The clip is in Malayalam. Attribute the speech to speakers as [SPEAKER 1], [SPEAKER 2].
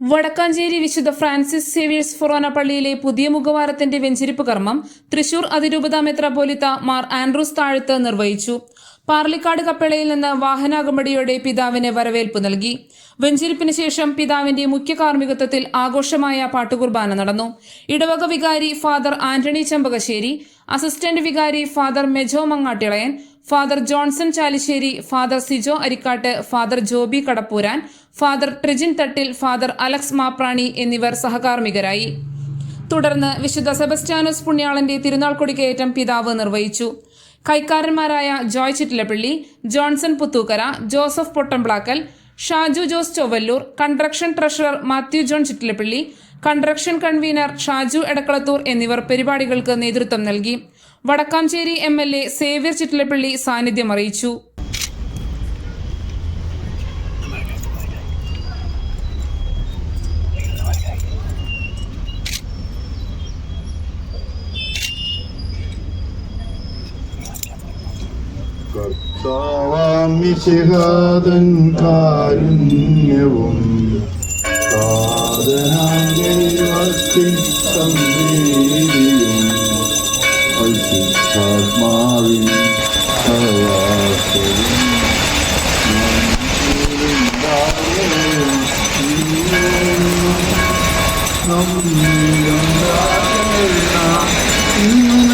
[SPEAKER 1] വടക്കാഞ്ചേരി വിശുദ്ധ ഫ്രാൻസിസ് സേവിയേഴ്സ് ഫൊറോന പള്ളിയിലെ പുതിയ മുഖവാരത്തിന്റെ വെഞ്ചിരിപ്പ് കർമ്മം തൃശൂർ അതിരൂപത മെത്രാപോലിത്ത മാർ ആൻഡ്രൂസ് താഴത്ത് നിർവഹിച്ചു. പാർലിക്കാട് കപ്പേളയിൽ നിന്ന് വാഹനാകമ്പടിയോടെ പിതാവിന് വരവേൽപ്പ് നൽകി. വെഞ്ചിരിപ്പിന് ശേഷം പിതാവിന്റെ മുഖ്യ കാർമ്മികത്വത്തിൽ ആഘോഷമായ പാട്ടുകുർബാന നടന്നു. ഇടവക വികാരി ഫാദർ ആന്റണി ചെമ്പകശ്ശേരി അസിസ്റ്റന്റ് വികാരി father Mejo Mangattilayan father Johnson Chalissery father Sijo Arikkattu father Joby Kadappuran father Trijin Thattil father Alex Maprani എന്നിവർ സഹകാർമ്മികരായി. തുടർന്ന് വിശുദ്ധ സെബസ്റ്റ്യാനോസ് പുണ്യാളന്റെ തിരുനാൾ കൊടിക്കയറ്റം പിതാവ് നിർവഹിച്ചു. കൈക്കാരന്മാരായ Joy Chittilappally Johnson Puthookkara Joseph Pottamplackal Shaju Jose Chowalloor construction treasurer Mathew John Chittilappally construction convener Shaju Edakkalathur എന്നിവർ പരിപാടികൾക്ക് നേതൃത്വം നൽകി. Vadakkanchery M L A Xavier Chittilappally സാന്നിധ്യം അറിയിച്ചു.
[SPEAKER 2] കർത്താവാമിശിഹാതൻ കാരുണ്യവും സാധനാംഗത്തിൻ സംവേദിയും പരിശുദ്ധാത്മാവിൻ സഹവാസവും നമ്മിലുണ്ടാകട്ടെ.